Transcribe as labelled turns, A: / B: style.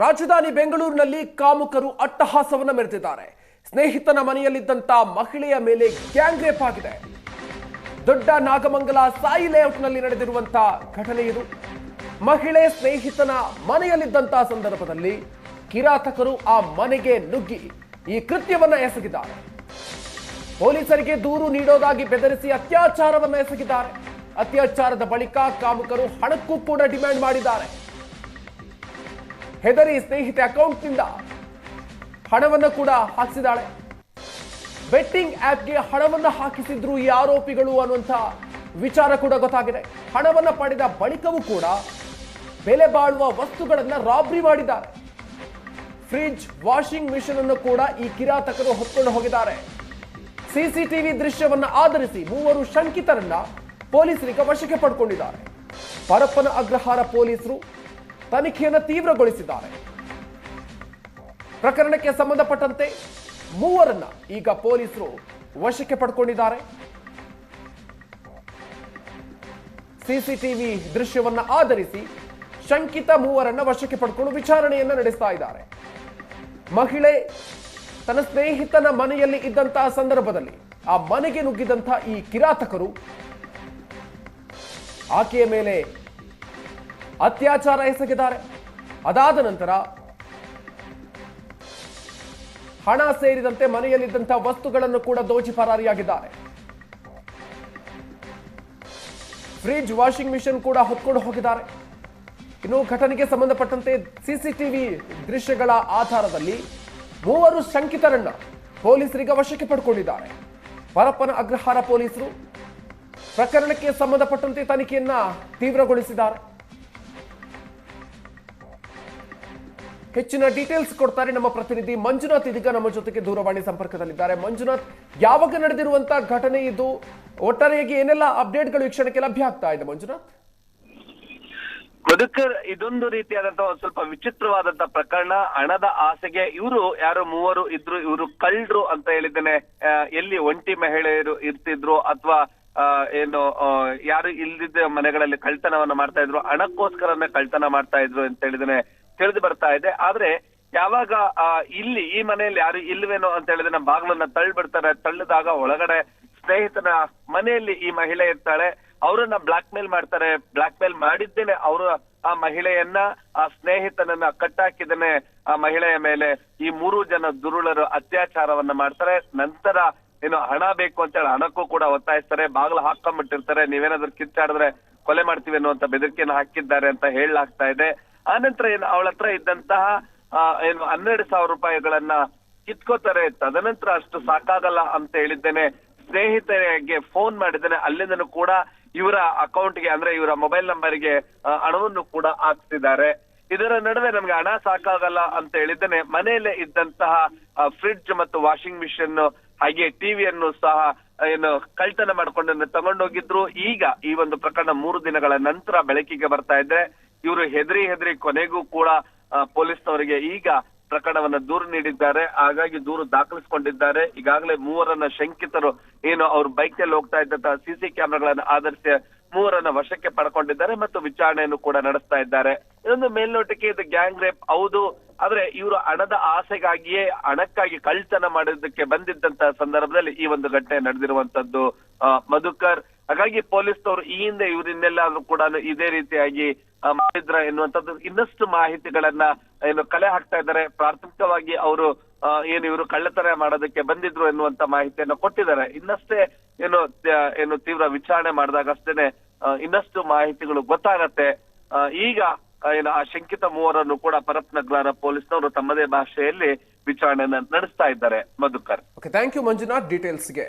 A: ರಾಜಧಾನಿ ಬೆಂಗಳೂರಿನಲ್ಲಿ ಕಾಮುಕರು ಅಟ್ಟಹಾಸವನ್ನು ಮೆರೆದಿದ್ದಾರೆ. ಸ್ನೇಹಿತನ ಮನೆಯಲ್ಲಿದ್ದಂತ ಮಹಿಳೆಯ ಮೇಲೆ ಗ್ಯಾಂಗ್ ರೇಪ್ ಆಗಿದೆ. ದೊಡ್ಡ ನಾಗಮಂಗಲ ಸಾಯಿ ಲೇಔಟ್ನಲ್ಲಿ ನಡೆದಿರುವಂತಹ ಘಟನೆ ಇದು. ಮಹಿಳೆ ಸ್ನೇಹಿತನ ಮನೆಯಲ್ಲಿದ್ದಂತಹ ಸಂದರ್ಭದಲ್ಲಿ ಕಿರಾತಕರು ಆ ಮನೆಗೆ ನುಗ್ಗಿ ಈ ಕೃತ್ಯವನ್ನ ಎಸಗಿದ್ದಾರೆ. ಪೊಲೀಸರಿಗೆ ದೂರು ನೀಡೋದಾಗಿ ಬೆದರಿಸಿ ಅತ್ಯಾಚಾರವನ್ನು ಎಸಗಿದ್ದಾರೆ. ಅತ್ಯಾಚಾರದ ಬಳಿಕ ಕಾಮುಕರು ಹಣಕ್ಕೂ ಕೂಡ ಡಿಮ್ಯಾಂಡ್ ಮಾಡಿದ್ದಾರೆ. ಹೆದರಿ ಸ್ನೇಹಿತೆ ಅಕೌಂಟ್ನಿಂದ ಹಣವನ್ನು ಕೂಡ ಹಾಕಿಸಿದ್ದಾಳೆ. ಬೆಟ್ಟಿಂಗ್ ಆ್ಯಪ್ಗೆ ಹಣವನ್ನು ಹಾಕಿಸಿದ್ರು ಈ ಆರೋಪಿಗಳು ಅನ್ನುವಂಥ ವಿಚಾರ ಕೂಡ ಗೊತ್ತಾಗಿದೆ. ಹಣವನ್ನು ಪಡೆದ ಬಳಿಕವೂ ಕೂಡ ಬೆಲೆ ಬಾಳುವ ವಸ್ತುಗಳನ್ನು ರಾಬ್ರಿ ಮಾಡಿದ್ದಾರೆ. ಫ್ರಿಜ್ ವಾಷಿಂಗ್ ಮಿಷನ್ ಅನ್ನು ಕೂಡ ಈ ಕಿರಾತಕರು ಹೊತ್ಕೊಂಡು ಹೋಗಿದ್ದಾರೆ. ಸಿಸಿಟಿವಿ ದೃಶ್ಯವನ್ನು ಆಧರಿಸಿ ಮೂವರು ಶಂಕಿತರನ್ನ ಪೊಲೀಸರಿಗೆ ವಶಕ್ಕೆ ಪಡ್ಕೊಂಡಿದ್ದಾರೆ. ಪರಪ್ಪನ ಅಗ್ರಹಾರ ಪೊಲೀಸರು ತನಿಖೆಯನ್ನು ತೀವ್ರಗೊಳಿಸಿದ್ದಾರೆ. ಪ್ರಕರಣಕ್ಕೆ ಸಂಬಂಧಪಟ್ಟಂತೆ ಮೂವರನ್ನ ಈಗ ಪೊಲೀಸರು ವಶಕ್ಕೆ ಪಡ್ಕೊಂಡಿದ್ದಾರೆ. ಸಿಸಿಟಿವಿ ದೃಶ್ಯವನ್ನ ಆಧರಿಸಿ ಶಂಕಿತ ಮೂವರನ್ನ ವಶಕ್ಕೆ ಪಡ್ಕೊಂಡು ವಿಚಾರಣೆಯನ್ನ ನಡೆಸ್ತಾ ಇದ್ದಾರೆ. ಮಹಿಳೆ ತನ್ನ ಸ್ನೇಹಿತನ ಮನೆಯಲ್ಲಿ ಇದ್ದಂತಹ ಸಂದರ್ಭದಲ್ಲಿ ಆ ಮನೆಗೆ ನುಗ್ಗಿದಂತಹ ಈ ಕಿರಾತಕರು ಆಕೆಯ ಮೇಲೆ ಅತ್ಯಾಚಾರ ಎಸಗಿದ್ದಾರೆ. ಅದಾದ ನಂತರ ಹಣ ಸೇರಿದಂತೆ ಮನೆಯಲ್ಲಿದ್ದಂತಹ ವಸ್ತುಗಳನ್ನು ಕೂಡ ದೋಚಿ ಪರಾರಿಯಾಗಿದ್ದಾರೆ. ಫ್ರಿಡ್ಜ್ ವಾಷಿಂಗ್ ಮಿಷನ್ ಕೂಡ ಹೊತ್ಕೊಂಡು ಹೋಗಿದ್ದಾರೆ. ಇನ್ನು ಘಟನೆಗೆ ಸಂಬಂಧಪಟ್ಟಂತೆ ಸಿಸಿಟಿವಿ ದೃಶ್ಯಗಳ ಆಧಾರದಲ್ಲಿ ಮೂವರು ಶಂಕಿತರನ್ನ ಪೊಲೀಸರಿಗೆ ವಶಕ್ಕೆ ಪಡ್ಕೊಂಡಿದ್ದಾರೆ. ಪರಪ್ಪನ ಅಗ್ರಹಾರ ಪೊಲೀಸರು ಪ್ರಕರಣಕ್ಕೆ ಸಂಬಂಧಪಟ್ಟಂತೆ ತನಿಖೆಯನ್ನ ತೀವ್ರಗೊಳಿಸಿದ್ದಾರೆ. ಹೆಚ್ಚಿನ ಡೀಟೇಲ್ಸ್ ಕೊಡ್ತಾರೆ ನಮ್ಮ ಪ್ರತಿನಿಧಿ ಮಂಜುನಾಥ್ ಇದೀಗ ನಮ್ಮ ಜೊತೆಗೆ ದೂರವಾಣಿ ಸಂಪರ್ಕದಲ್ಲಿದ್ದಾರೆ. ಮಂಜುನಾಥ್, ಯಾವಾಗ ನಡೆದಿರುವಂತಹ ಘಟನೆ ಇದು? ಒಟ್ಟಾರೆಯಾಗಿ ಏನೆಲ್ಲ ಅಪ್ಡೇಟ್ಗಳು ಈ ಕ್ಷಣಕ್ಕೆ ಲಭ್ಯ ಆಗ್ತಾ ಇದೆ ಮಂಜುನಾಥ್?
B: ಮಧುಕರ್ ಇದೊಂದು ರೀತಿಯಾದಂತಹ ಒಂದು ಸ್ವಲ್ಪ ವಿಚಿತ್ರವಾದಂತಹ ಪ್ರಕರಣ. ಹಣದ ಆಸೆಗೆ ಇವರು ಯಾರು ಮೂವರು ಇದ್ರು, ಇವರು ಕಳ್ರು ಅಂತ ಹೇಳಿದ್ದೇನೆ. ಎಲ್ಲಿ ಒಂಟಿ ಮಹಿಳೆಯರು ಇರ್ತಿದ್ರು ಅಥವಾ ಏನು ಯಾರು ಇಲ್ದಿದ್ದ ಮನೆಗಳಲ್ಲಿ ಕಳ್ತನವನ್ನ ಮಾಡ್ತಾ ಇದ್ರು, ಹಣಕ್ಕೋಸ್ಕರನೇ ಕಳ್ತನ ಮಾಡ್ತಾ ಇದ್ರು ಅಂತ ಹೇಳಿದ್ದೇನೆ. ತಿಳಿದು ಬರ್ತಾ ಇದೆ. ಆದ್ರೆ ಯಾವಾಗ ಇಲ್ಲಿ ಈ ಮನೆಯಲ್ಲಿ ಯಾರು ಇಲ್ವೇನೋ ಅಂತ ಹೇಳಿದ್ರೆ ನಮ್ಮ ಬಾಗಿಲನ್ನ ತಳ್ಳಿಬಿಡ್ತಾರೆ. ತಳ್ಳಿದಾಗ ಒಳಗಡೆ ಸ್ನೇಹಿತನ ಮನೆಯಲ್ಲಿ ಈ ಮಹಿಳೆ ಇರ್ತಾಳೆ. ಅವರನ್ನ ಬ್ಲಾಕ್ ಮೇಲ್ ಮಾಡ್ತಾರೆ. ಬ್ಲಾಕ್ ಮೇಲ್ ಮಾಡಿದ್ದೇನೆ ಅವರು ಆ ಮಹಿಳೆಯನ್ನ, ಆ ಸ್ನೇಹಿತನನ್ನ ಕಟ್ಟಾಕಿದನೆ ಆ ಮಹಿಳೆಯ ಮೇಲೆ. ಈ ಮೂರು ಜನ ದುರುಳರು ಅತ್ಯಾಚಾರವನ್ನ ಮಾಡ್ತಾರೆ. ನಂತರ ಏನು ಹಣ ಬೇಕು ಅಂತ ಹೇಳಿ ಹಣಕ್ಕೂ ಕೂಡ ಒತ್ತಾಯಿಸ್ತಾರೆ. ಬಾಗಿಲು ಹಾಕೊಂಡ್ಬಿಟ್ಟಿರ್ತಾರೆ ನೀವೇನಾದ್ರೂ ಕಿಚ್ಚಾಡಿದ್ರೆ ಕೊಲೆ ಮಾಡ್ತೀವಿ ಅನ್ನುವಂತ ಬೆದರಿಕೆಯನ್ನು ಹಾಕಿದ್ದಾರೆ ಅಂತ ಹೇಳಲಾಗ್ತಾ ಇದೆ. ಆನಂತರ ಏನು, ಅವಳ ಹತ್ರ ಇದ್ದಂತಹ ಏನು ಹನ್ನೆರಡು ಸಾವಿರ ರೂಪಾಯಿಗಳನ್ನ ಕಿತ್ಕೋತಾರೆ ತದನಂತರ ಅಷ್ಟು ಸಾಕಾಗಲ್ಲ ಅಂತ ಹೇಳಿದ್ದೇನೆ. ಸ್ನೇಹಿತರಿಗೆ ಫೋನ್ ಮಾಡಿದ್ದೇನೆ. ಅಲ್ಲಿಂದನೂ ಕೂಡ ಇವರ ಅಕೌಂಟ್ಗೆ ಅಂದ್ರೆ ಇವರ ಮೊಬೈಲ್ ನಂಬರ್ಗೆ ಹಣವನ್ನು ಕೂಡ ಹಾಕ್ತಿದ್ದಾರೆ. ಇದರ ನಡುವೆ ನಮ್ಗೆ ಹಣ ಸಾಕಾಗಲ್ಲ ಅಂತ ಹೇಳಿದ್ದೇನೆ. ಮನೆಯಲ್ಲೇ ಇದ್ದಂತಹ ಫ್ರಿಡ್ಜ್ ಮತ್ತು ವಾಷಿಂಗ್ ಮಿಷಿನ್ ಹಾಗೆ ಟಿವಿಯನ್ನು ಸಹ ಏನು ಕಳ್ತನ ಮಾಡ್ಕೊಂಡು ತಗೊಂಡೋಗಿದ್ರು. ಈಗ ಈ ಒಂದು ಪ್ರಕರಣ ಮೂರು ದಿನಗಳ ನಂತರ ಬೆಳಕಿಗೆ ಬರ್ತಾ ಇದ್ರೆ ಇವರು ಹೆದರಿ ಹೆದರಿ ಕೊನೆಗೂ ಕೂಡ ಪೊಲೀಸ್ನವರಿಗೆ ಈಗ ಪ್ರಕರಣವನ್ನ ದೂರು ನೀಡಿದ್ದಾರೆ. ಹಾಗಾಗಿ ದೂರು ದಾಖಲಿಸಿಕೊಂಡಿದ್ದಾರೆ. ಈಗಾಗಲೇ ಮೂವರನ್ನ ಶಂಕಿತರು, ಏನು ಅವ್ರ ಬೈಕ್ನಲ್ಲಿ ಹೋಗ್ತಾ ಇದ್ದಂತಹ ಸಿಸಿ ಕ್ಯಾಮೆರಾಗಳನ್ನ ಆಧರಿಸಿ ಮೂವರನ್ನ ವಶಕ್ಕೆ ಪಡ್ಕೊಂಡಿದ್ದಾರೆ ಮತ್ತು ವಿಚಾರಣೆಯನ್ನು ಕೂಡ ನಡೆಸ್ತಾ ಇದ್ದಾರೆ. ಇದೊಂದು ಮೇಲ್ನೋಟಕ್ಕೆ ಇದು ಗ್ಯಾಂಗ್ ರೇಪ್. ಹೌದು, ಆದ್ರೆ ಇವರು ಹಣದ ಆಸೆಗಾಗಿಯೇ ಹಣಕ್ಕಾಗಿ ಕಳ್ತನ ಮಾಡಿದ್ದಕ್ಕೆ ಬಂದಿದ್ದಂತಹ ಸಂದರ್ಭದಲ್ಲಿ ಈ ಒಂದು ಘಟನೆ ನಡೆದಿರುವಂತದ್ದು ಮಧುಕರ್. ಹಾಗಾಗಿ ಪೊಲೀಸ್ನವರು ಈ ಹಿಂದೆ ಇವರಿಂದೆಲ್ಲಾದ್ರೂ ಕೂಡ ಇದೇ ರೀತಿಯಾಗಿ ಮಾಡಿದ್ರ ಎನ್ನುವಂಥದ್ದು ಇನ್ನಷ್ಟು ಮಾಹಿತಿಗಳನ್ನ, ಏನು, ಕಲೆ ಹಾಕ್ತಾ ಇದ್ದಾರೆ. ಪ್ರಾಥಮಿಕವಾಗಿ ಅವರು ಏನು ಇವರು ಕಳ್ಳತನ ಮಾಡೋದಕ್ಕೆ ಬಂದಿದ್ರು ಎನ್ನುವಂತ ಮಾಹಿತಿಯನ್ನು ಕೊಟ್ಟಿದ್ದಾರೆ. ಇನ್ನಷ್ಟೇ, ಏನು ಏನು, ತೀವ್ರ ವಿಚಾರಣೆ ಮಾಡಿದಾಗ ಅಷ್ಟೇನೆ ಇನ್ನಷ್ಟು ಮಾಹಿತಿಗಳು ಗೊತ್ತಾಗತ್ತೆ. ಈಗ ಏನು, ಆ ಶಂಕಿತ ಮೂವರನ್ನು ಕೂಡ ಪರಪ್ನಗ್ರಹ ಪೊಲೀಸ್ನವರು ತಮ್ಮದೇ ಭಾಷೆಯಲ್ಲಿ ವಿಚಾರಣೆಯನ್ನ ನಡೆಸ್ತಾ ಇದ್ದಾರೆ. ಮಧುಕರ್.
A: Thank you Manjunath. ಡೀಟೇಲ್ಸ್ಗೆ